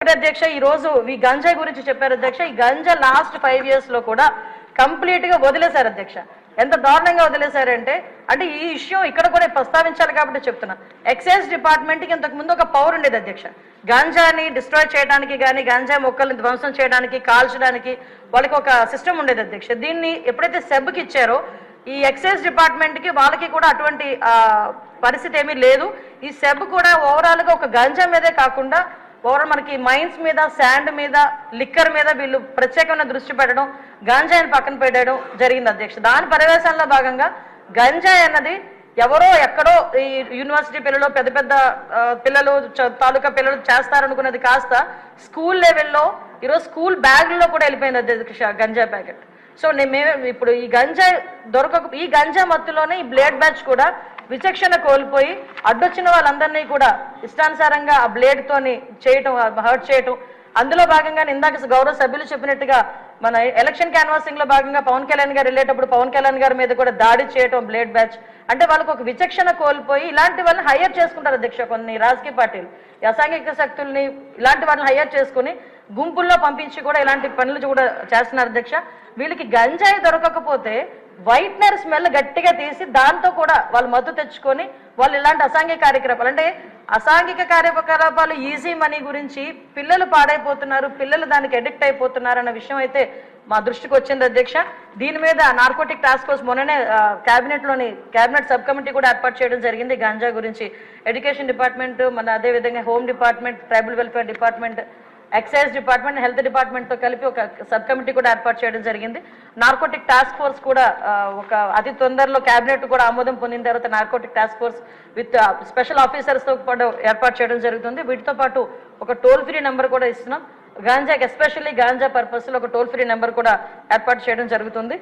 అధ్యక్ష ఈ రోజు ఈ గంజా గురించి చెప్పారు అధ్యక్ష. ఈ గంజా లాస్ట్ ఫైవ్ ఇయర్స్లో కూడా కంప్లీట్గా వదిలేశారు అధ్యక్ష. ఎంత దారుణంగా వదిలేశారంటే అంటే ఈ ఇష్యూ ఇక్కడ కూడా ప్రస్తావించాలి కాబట్టి చెప్తున్నా. ఎక్సైజ్ డిపార్ట్మెంట్కి ఇంతకు ముందు ఒక పవర్ ఉండేది అధ్యక్ష. గాంజాని డిస్ట్రాయ్ చేయడానికి కానీ గాంజా మొక్కల్ని ధ్వంసం చేయడానికి కాల్చడానికి వాళ్ళకి ఒక సిస్టమ్ ఉండేది అధ్యక్ష. దీన్ని ఎప్పుడైతే సెబ్కి ఇచ్చారో ఈ ఎక్సైజ్ డిపార్ట్మెంట్కి వాళ్ళకి కూడా అటువంటి పరిస్థితి ఏమీ లేదు. ఈ సెబ్ కూడా ఓవరాల్గా ఒక గంజా మీదే కాకుండా ఓవరాల్ మనకి మైన్స్ మీద శాండ్ మీద లిక్కర్ మీద వీళ్ళు ప్రత్యేకమైన దృష్టి పెట్టడం గంజాయిని పక్కన పెట్టడం జరిగింది అధ్యక్ష. దాని పర్యవేశంలో భాగంగా గంజాయి అన్నది ఎవరో ఎక్కడో ఈ యూనివర్సిటీ పిల్లలు పెద్ద పెద్ద పిల్లలు తాలూకా పిల్లలు చేస్తారనుకున్నది కాస్త స్కూల్ లెవెల్లో ఈరోజు స్కూల్ బ్యాగ్లో కూడా వెళ్ళిపోయింది అధ్యక్ష గంజాయి ప్యాకెట్. సో నేను మేము ఇప్పుడు ఈ గంజా దొరకక ఈ గంజా మత్తులోనే ఈ బ్లేడ్ బ్యాచ్ కూడా విచక్షణ కోల్పోయి అడ్డొచ్చిన వాళ్ళందరినీ కూడా ఇష్టానుసారంగా ఆ బ్లేడ్ తోని చేయటం హర్ట్ చేయటం. అందులో భాగంగా ఇందాక గౌరవ సభ్యులు చెప్పినట్టుగా మన ఎలక్షన్ క్యాన్వాసింగ్లో భాగంగా పవన్ కళ్యాణ్ గారు వెళ్ళేటప్పుడు పవన్ కళ్యాణ్ గారి మీద కూడా దాడి చేయటం బ్లేడ్ బ్యాచ్. అంటే వాళ్ళకు ఒక విచక్షణ కోల్పోయి ఇలాంటి వాళ్ళని హైయర్ చేసుకుంటారు అధ్యక్ష కొన్ని రాజకీయ పార్టీలు. అసాంఘిక శక్తుల్ని ఇలాంటి వాళ్ళని హైయర్ చేసుకుని గుంపుల్లో పంపించి కూడా ఇలాంటి పనులు కూడా చేస్తున్నారు అధ్యక్ష. వీళ్ళకి గంజాయి దొరకకపోతే వైట్నర్ స్మెల్ గట్టిగా తీసి దాంతో కూడా వాళ్ళు మత్తు తెచ్చుకొని వాళ్ళు ఇలాంటి అసాంఘిక కార్యకలాపాలు అంటే అసాంఘిక కార్యకలాపాలు ఈజీ మనీ గురించి పిల్లలు పాడైపోతున్నారు పిల్లలు దానికి అడిక్ట్ అయిపోతున్నారు అన్న విషయం అయితే మా దృష్టికి వచ్చింది అధ్యక్ష. దీని మీద నార్కోటిక్ టాస్క్ ఫోర్స్ మొన్ననే క్యాబినెట్లోని లోని సబ్ కమిటీ కూడా ఏర్పాటు చేయడం జరిగింది గాంజా గురించి. ఎడ్యుకేషన్ డిపార్ట్మెంట్ మన అదే విధంగా home department tribal welfare department excise department health డిపార్ట్మెంట్తో కలిపి ఒక సబ్ కమిటీ కూడా ఏర్పాటు చేయడం జరిగింది. నార్కోటిక్ టాస్క్ ఫోర్స్ కూడా ఒక అతి తొందరలో కేబినెట్ కూడా ఆమోదం పొందిన తర్వాత narcotic task force with special ఆఫీసర్స్తో పాటు ఏర్పాటు చేయడం జరుగుతుంది. వీటితో పాటు ఒక టోల్ ఫ్రీ నెంబర్ కూడా ఇస్తున్నాం. గాంజాకి ఎస్పెషల్లీ గాంజా పర్పస్లో ఒక టోల్ ఫ్రీ నెంబర్ కూడా ఏర్పాటు చేయడం జరుగుతుంది.